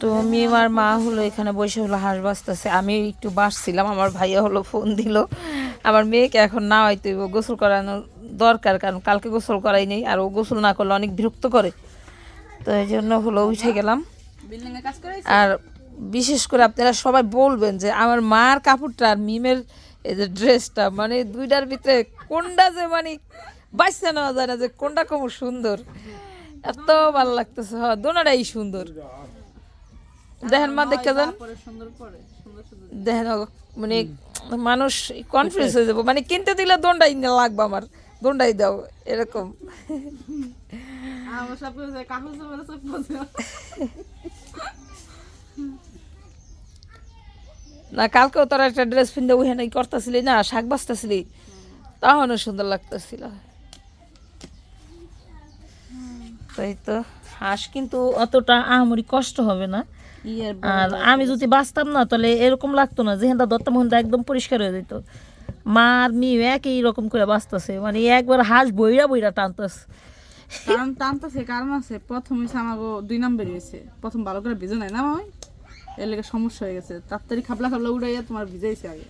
তো মিমার মা হলো এখানে বসে হলো হাঁস বাঁচতেছে। আমি একটু বাসছিলাম আমার ভাইয়া হলো ফোন দিল। আমার মেয়েকে এখন না হয়তো গোসল করানো দরকার কারণ কালকে গোসল করাই নেই আর ও গোসল না করলে অনেক বিরক্ত করে। তো এই জন্য হলো উঠে গেলাম। আর বিশেষ করে আপনারা সবাই বলবেন যে আমার মার কাপড়টা আর মিমের এই যে ড্রেসটা মানে দুইটার ভিতরে কোনটা যে মানে বাঁচতে নেওয়া যায় না যে কোনটা কম সুন্দর। এত ভালো লাগতেছে হ্যাঁ দোনাটাই সুন্দর। দেখেন মা দেখতে যান। দেখেন মানে মানুষ কনফিউজ হয়ে যাব। মানে কিনতে দিলে দোনটাই লাগবে আমার। দোনটাই দাও এরকম। না কালকেও তোরা একটা ড্রেস পিনতে ওখানে করতেছিলি না শাক বাঁচতেছিলি। তখনও সুন্দর লাগতেছিল। তাই তো। হাঁস কিন্তু অতটা আহামরি কষ্ট হবে না। আর আমি যদি বাঁচতাম না তাহলে এরকম লাগতো না যেখানটা দত্ত মোহনটা একদম পরিষ্কার হয়ে যেত। মা আর মেয়ে একই রকম করে বাঁচতেছে মানে একবার হাঁস বইরা বইরা টানতেছে। কারণ টানতেছে কারণ আছে প্রথম হয়েছে আমাকে দুই নাম্বার হয়েছে প্রথম ভালো করে ভিজে নাই না মামাই? এর লেগে সমস্যা হয়ে গেছে। তাড়াতাড়ি খাবলা খাবলা উড়াইয়া তোমার ভিজাইছে আগে।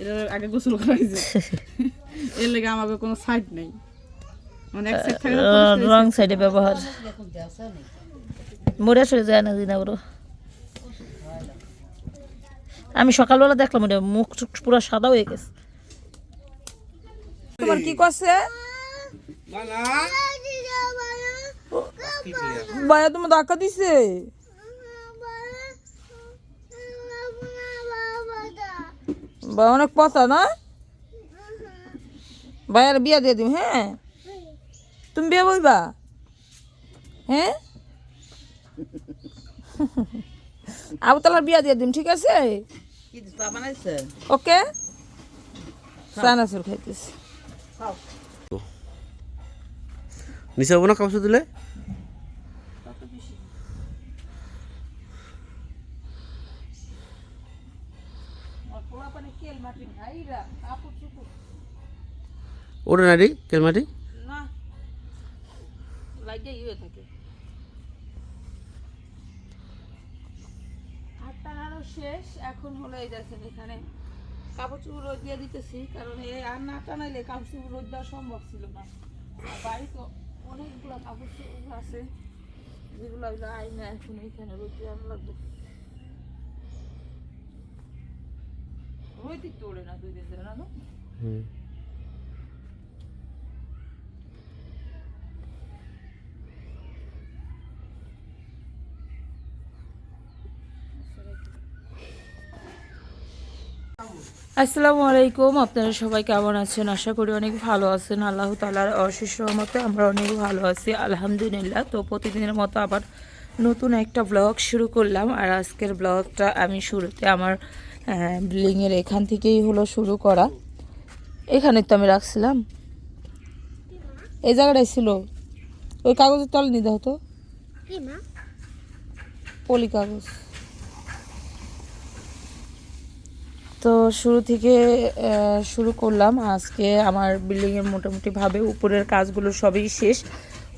এটা আগে গোসল করাইছে। এর লেগে আমাকে কোনো সাইড নেই। রং সাইডে ব্যবহার। মরে আসলে যায় না দিনা আমি সকালবেলা দেখলাম ওটা মুখ পুরো সাদা হয়ে গেছে। তোমার কি করছে? ভাইয়া তোমার ধাক্কা দিছে? ভাই অনেক পচা না? ভাইয়ার বিয়া দিয়ে দিম হ্যাঁ? তুমি বিয়ে বইবা হ্যাঁ আবু তালার বিয়া দিয়ে দিম ঠিক আছে? ওকে? চানাচুর খাইতেছি। নিচে হব না কাপড় দিলে ওটা নারী কেলমাটি না লাইটে ইয়ে থাকে হাতটা আরও শেষ, এখন হলো এই দেখেন এখানে কাপড় চুপড় রোদ দিয়ে দিতেছি, কারণ এই আর না টানাইলে কাপড় চুপ রোদ দেওয়া সম্ভব ছিল না। আর বাড়িতে অনেকগুলো কাপড় চুপড় আছে, যেগুলো হইল আইনা এখন এখানে রোদ দিয়ে লাগবে। রোদ তো ওড়ে না দুই দিন ধরে, না গো? হুম আসসালামু আলাইকুম আপনারা সবাই কেমন আছেন? আশা করি অনেক ভালো আছেন। আল্লাহ তালার অশেষ রহমতে আমরা অনেক ভালো আছি আলহামদুলিল্লাহ। তো প্রতিদিনের মতো আবার নতুন একটা ব্লগ শুরু করলাম। আর আজকের ব্লগটা আমি শুরুতে আমার বিল্ডিংয়ের এখান থেকেই হলো শুরু করা। এখানে তো আমি রাখছিলাম। এই জায়গাটাই ছিল। ওই কাগজের তলে নিতে হতো পলি কাগজ। তো শুরু থেকে শুরু করলাম। আজকে আমার বিল্ডিংয়ের মোটামুটিভাবে উপরের কাজগুলো সবই শেষ।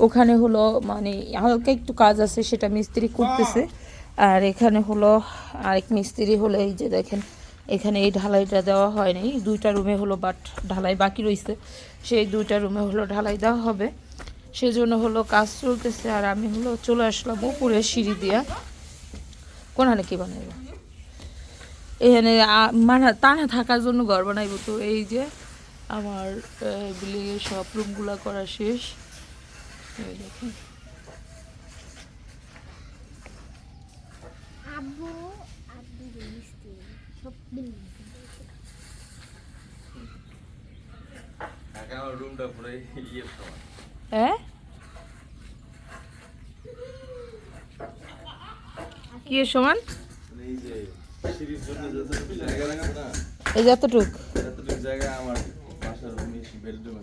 ওখানে হলো মানে হালকা একটু কাজ আছে, সেটা মিস্ত্রি করতেছে। আর এখানে হলো আরেক মিস্ত্রি হলো, এই যে দেখেন, এখানে এই ঢালাইটা দেওয়া হয়নি দুইটা রুমে হলো বাট ঢালাই বাকি রয়েছে সেই দুইটা রুমে হলো ঢালাই দেওয়া হবে। সেজন্য হলো কাজ চলতেছে। আর আমি হলো চলে আসলাম উপরে সিঁড়ি দিয়া। কোনখানে কি বানাইবো? এখানে মানে টানা থাকার জন্য ঘর বানাইবো তো। এই যে আমার বিল্ডিংয়ের সব রুমগুলা করা শেষ। দেখেন। ইয়ে হ্যাঁ কি সমান? যতটুকু জায়গা এই যে এতটুক। এতটুকু জায়গা আমার বাসার রুমে বেডরুম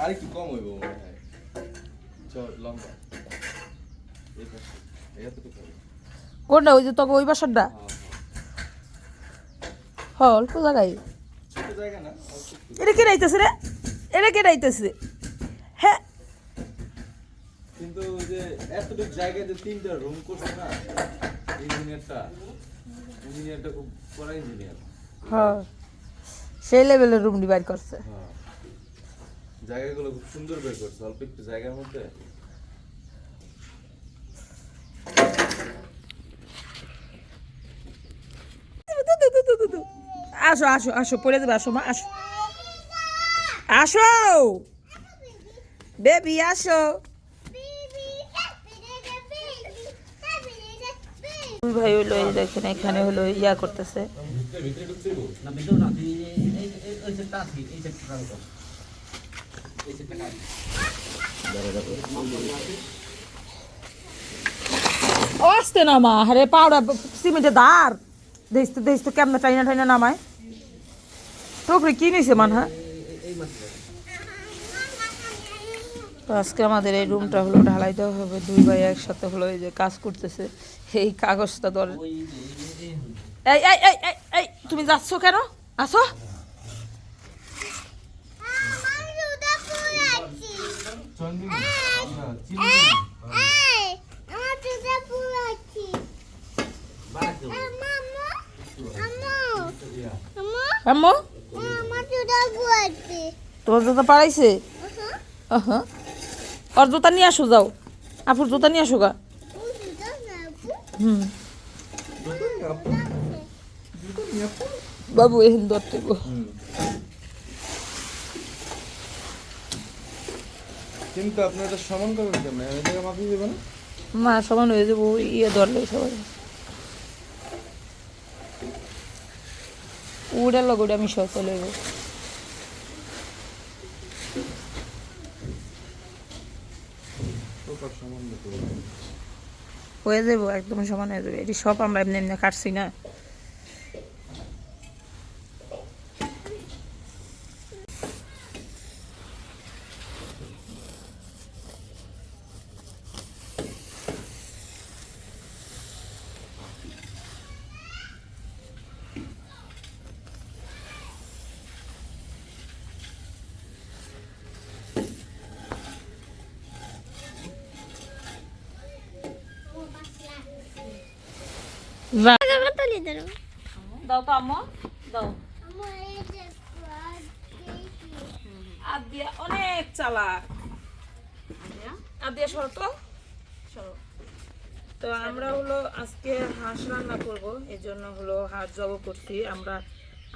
আর একটু কম হইব মনে হয়। লম্বা। এই পাশে। এতটুকু কোনটা ওই যে তোকে ওই বাসারটা? হ অল্প জায়গায়। ছোট জায়গা না অল্প একটু। এটা কে রাইতেছে রে? এটা কে রাইতেছে? হ্যাঁ কিন্তু যে এতটুকু জায়গায় যে তিনটা রুম করছে না ইঞ্জিনিয়ারটা ইঞ্জিনিয়ারটা খুব বড় ইঞ্জিনিয়ার হ্যাঁ। সেই লেভেলের রুম ডিভাইড করছে। হ্যাঁ। জায়গাগুলো খুব সুন্দর বের করছে অল্প একটু জায়গার মধ্যে। আসো আসো আসো পড়ে দেবে আসো মা আসো। আসো! বেবি আসো। দুই ভাই হলো, এই দেখেন, এখানে হলো, ইয়া করতেছে। আসতে নামা আরে পাউডা সিমেন্টে দাঁড় দেখিস তো দেখিস তো, কেমন টাইনা টাইনা নামায়। তোপরে কি নিছে মান হ্যাঁ তো আজকে আমাদের এই রুমটা হলো ঢালাই দেওয়া হবে দুই ভাই একসাথে হলো এই যে কাজ করতেছে এই কাগজটা ধরে। এই এই এই এই তুমি যাচ্ছ কেন? আসো। আম্মু? তোমার জুতা পাড়াইছে আহা। ওর জুতা নিয়ে আসো যাও। আপুর জুতা নিয়ে আসো গা। হুম। বাবু এহেন ধরতে গো কিন্তু আপনি এটা সমান করবেন কেমন? মাপিয়ে দেবেন মা সমান হয়ে যাব ইয়ে ধরলে সবাই। উড়ে লগড়ে আমি সহ চলে যাব প্রপার সমান মতো হয়ে যাব একদম সমান হয়ে যাবে। এটি সব আমরা এমনি এমনি কাটছি না যা- দাও তো আম্মু দাও। আদিয়া অনেক চালাক। আদিয়া? সরো তো। সরো। তো আমরা হলো আজকে হাঁস রান্না করব এই জন্য হলো হাঁস জব করছি। আমরা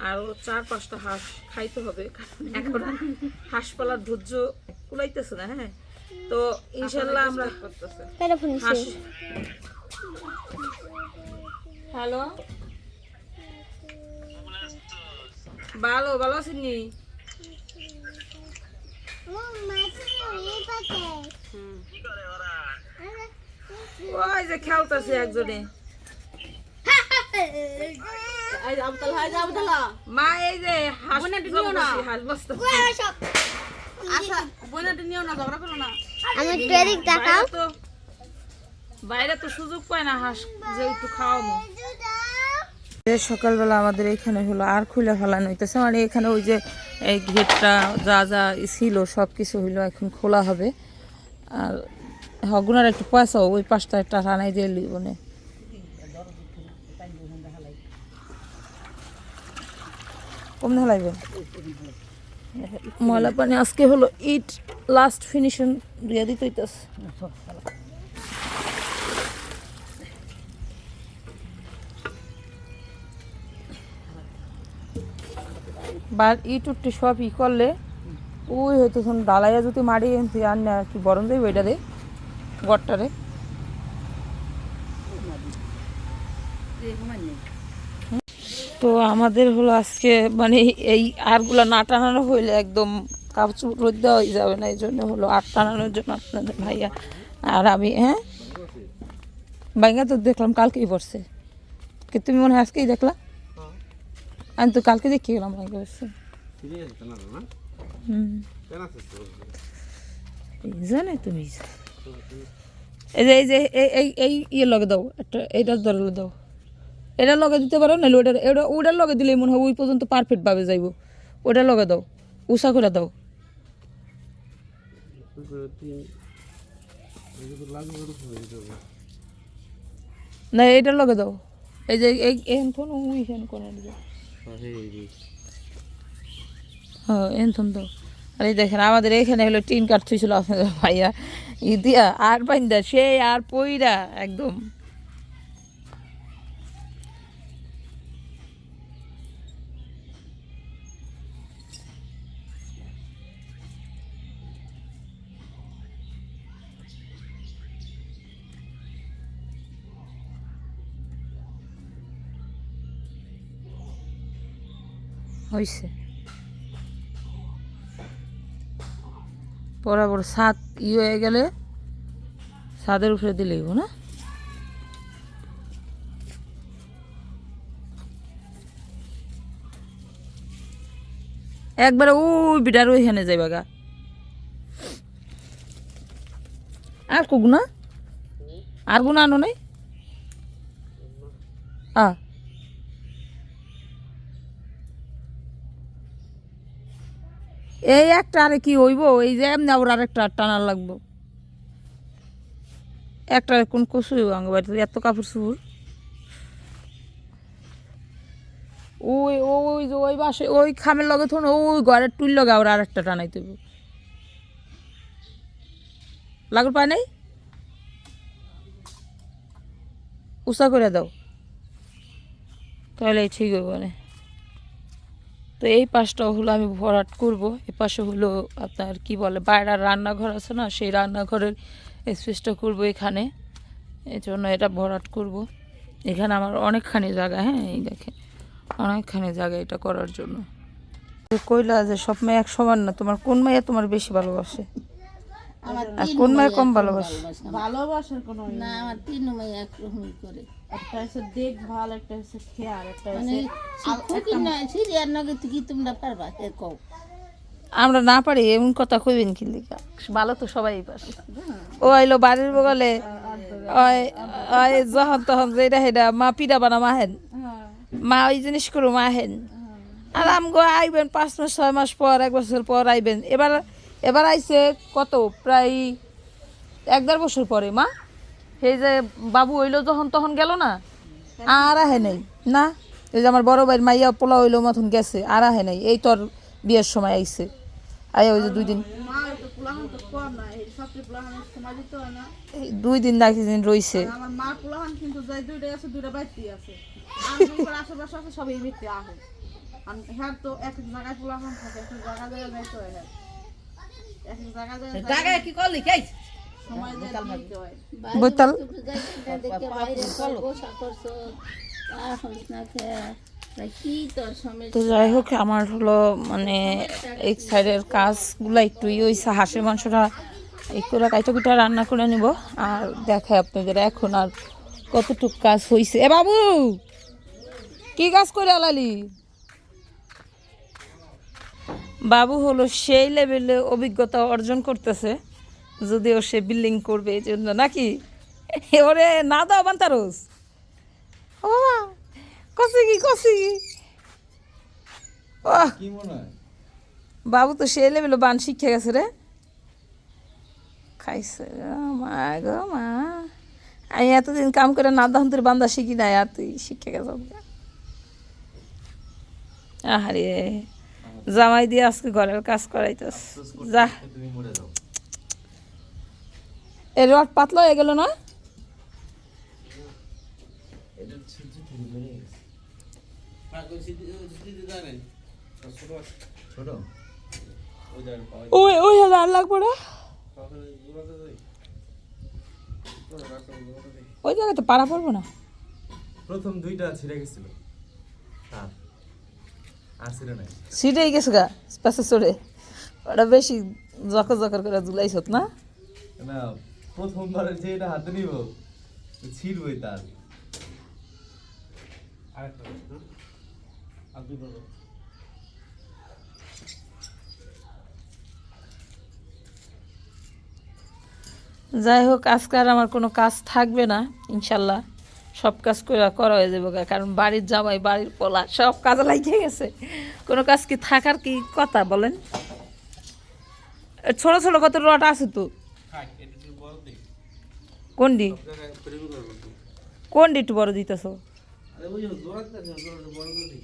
আরও চার পাঁচটা হাঁস খাইতে হবে কারণ এখন হাঁস পালার ধৈর্য কুলাইতেছে না হ্যাঁ? তো ইনশাল্লাহ আমরা হাঁস হ্যালো? ভালো ভালো আছেননি ওই যে খেলতেছে একজনে। মা এই যে হাঁস বোনের জব দিও না। করছি, হাঁস বসতে আশা বোনাটা নিও না ঝগড়া করো না। আমি একটু এদিক তাকাও বাইরে তো বাইরে তো সুযোগ পায় না হাঁস যে একটু খাওয়াবো। সকালবেলা আমাদের এখানে হলো আর খুলে ফেলানো হইতেছে। মানে এখানে ওই যে, এই গেটটা যা যা ছিল সব কিছু হইল এখন খোলা হবে। আর হগুনার একটু পয়সা, ওই পাঁচটা একটা রানাই দিয়ে লিবনে কম ঢালাইবেন? ময়লা পানি আজকে হলো ইট লাস্ট ফিনিশিং দিয়ে দিতে হইতেছে। বা ইট উঠতে সব ই করলে ওই হয়তো শোন ডালাইয়া যদি মারি আর না, কি বরণ দেবে দে, গড়টারে। তো আমাদের হলো আজকে মানে এই আরগুলো না টানানো হইলে একদম কাপড় রোদ হয়ে যাবে না এই জন্য হলো আর টানানোর জন্য আপনাদের ভাইয়া আর আমি হ্যাঁ? বাইঙ্গা তো দেখলাম কালকেই পড়ছে। কি তুমি মনে হয় আজকেই দেখলা? আমি তো কালকে দেখে গেলাম পড়ছে হুম। জানে তুমি এই যে এই যে এই- এই ইয়ে লগে দাও একটা এইটার ধরে দাও। এটা লগে দিতে পারো নাহলে ওটার এটা ওটার লগে দিলেই মনে হয় ওই পর্যন্ত পারফেক্ট ভাবে যাইব। ওটার লগে দাও উষা করে দাও। না এইটার লগে দাও। এই যে এই এনথন উই হেন কোন হ্যাঁ এনথন তো। আর এই দেখেন, আমাদের এখানে হলো টিন কাঠ থুইছিল আপনাদের ভাইয়া। ই দিয়া আর বাইন্দা সে আর পইরা, একদম। হয়েছে বরাবর ছাদ ই হয়ে গেলে ছাদের উপরে দিলেই না? একবারে ওই বিটার ওইখানে যাইবা গা। আর কুক না? আর গুণ আনো নাই? আ। এই একটা আরে কি হইব? এই যে এমনি আবার আরেকটা টানা লাগবো। একটা কোন কচু হইব আমার বাড়িতে? এত কাপড় চুপুর ওই ওই যে ওই বাসে ওই খামের লগে থন, ওই ঘরের টুল লগে আবার আরেকটা টানাইতে হইব। লাগুর পায় নাই? উষা করে দাও। তাহলে ঠিক হইব না। তো এই পাশটা হলো আমি ভরাট করব। এ পাশে হলো আপনার কি বলে, বাইরের রান্নাঘর আছে না, সেই রান্নাঘরের স্পেসটা করব এখানে। এই জন্য এটা ভরাট করব। এখানে আমার অনেকখানি জায়গা হ্যাঁ এই দেখে অনেকখানি জায়গা এটা করার জন্য। কইলা যে সব মেয়ে এক সমান না, তোমার কোন মেয়ে তোমার বেশি ভালোবাসে? আর কোন মেয়ে মেয়ে কম ভালোবাসে ভালোবাসে? ভালোবাসার কোনো না আমার তিন মেয়ে একরকমই করে। একটা হচ্ছে দেখভাল একটা হচ্ছে খেয়াল একটা মানে না সিরিয়ার নগে কি তোমরা পারবা? এ কও। আমরা না পারি এমন কথা কইবেন কি লিখা ভালো তো সবাই পারে। ও আইলো বাড়ির বগলে যখন তখন যেটা হেডা মা পিঠা বানা মাহেন হ্যাঁ, মা ওই জিনিস করো মাহেন আর আমগো আইবেন পাঁচ মাস ছয় মাস পর এক বছর পর আইবেন। এবার এবার আইছে কত? প্রায় এক দেড় বছর পরে মা। সেই যে বাবু হইল যখন তখন গেল না? আর আহে নাই না? এই যে আমার বড় ভাইয়ের মাইয়া পোলা হইল মতন গেছে আর আহে নাই। এই তোর বিয়ের সময় আইছে। আয় ওই যে দুই দিন হয় দুই দিন না দিন রইছে। আর আহে। হ্যাঁ তো এক জায়গায় পোলাহান থাকে জায়গা জায়গায় যাইতে হয় হ্যাঁ এক এক জায়গা জায়গায় টাকা কি করলি? কে? বোতল? দেখে তা যাই হোক আমার হলো মানে এক সাইডের কাজগুলো একটু ই হয়েছে হাঁসের মাংসটা এই করে কাইটা কুটা রান্না করে নিব। আর দেখাই আপনাদের এখন আর কতটুক কাজ হয়েছে এ বাবু কি কাজ করে আলালি? বাবু হলো সেই লেভেলে অভিজ্ঞতা অর্জন করতেছে যদিও সে বিল্ডিং করবে এই জন্য নাকি? ওরে না দাও বান্তারস। ও বাবা কষি কি? কষি বাবু তো সে লেভেল বান শিখে গেছে রে। খাইছে মা গো মা। আমি এতদিন কাম করে না দাহন্তের বান্দা শিখি নাই আর তুই শিখে গেছ। আহারে। জামাই দিয়ে আজকে ঘরের কাজ করাইতেস যা। তুমি মরে এ রড পাতলা হয়ে গেল না? গেছে। ছোট ওই ওই হলো আর লাগবো না? ওই জায়গায় তো পারা পড়ব না? প্রথম দুইটা ছিঁড়ে গেছিল। সিটেই গেছে গা পাশে চড়ে ওটা বেশি জকর জকর করে ঝুলাইছত না? না প্রথমবারের যে এটা হাতে নিব ছিড়বই তার। যাই হোক আজকে আর আমার কোনো কাজ থাকবে না ইনশাল্লাহ। সব কাজ করে করা হয়ে যাবে। কারণ বাড়ির জামাই, বাড়ির পোলা, সব কাজে লাগিয়ে গেছে। কোনো কাজ কি থাকার কি কথা বলেন? ছোট ছোট কত রড আছে তো? ফ্রেম করব একটু বড় দিতেছ? কবে ওই আমি করলাম আছে জোড়াটা বড় করে দিই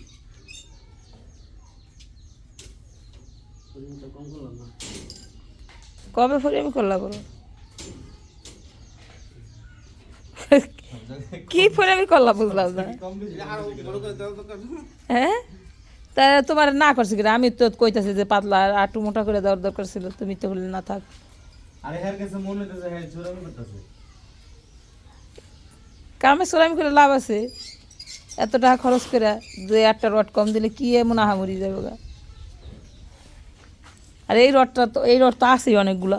ফ্রেমটা কম করলাম না কবে ফরে আমি করলা বড় কি ফরে আমি করলা বুঝলাম না? হ্যাঁ? তা তোমার না করছি কিনা? আমি তো কইতাছি যে পাতলা আর একটু মোটা করে দেওয়ার দরকার ছিল তুমি তো বললে না থাক। আরে হ্যার কাছে মনে হইতেছে হ্যাঁ চোরামি করতেছে। কামে সোরামি করে লাভ আছে। এত টাকা খরচ করে দুই একটা রড কম দিলে কি এমন আহামরি যাবে গা? আর এই রডটা তো এই রড তো আছেই অনেকগুলা।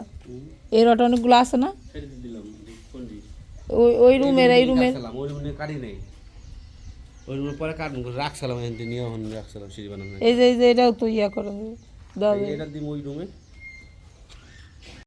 এই রড অনেকগুলো আছে না ছেড়ে দিয়ে দিলাম কোন দিক ওই ওই রুমের এই রুমের ওই রুমে কাটি নেই। ওই রুমের পরে কাটুন রাখছিলাম এনতে নিয়ে রাখছিলাম সিঁড়ি বানানো এই যে এই যে এটাও তো ইয়া করে দাও এটা দিম ওই রুমে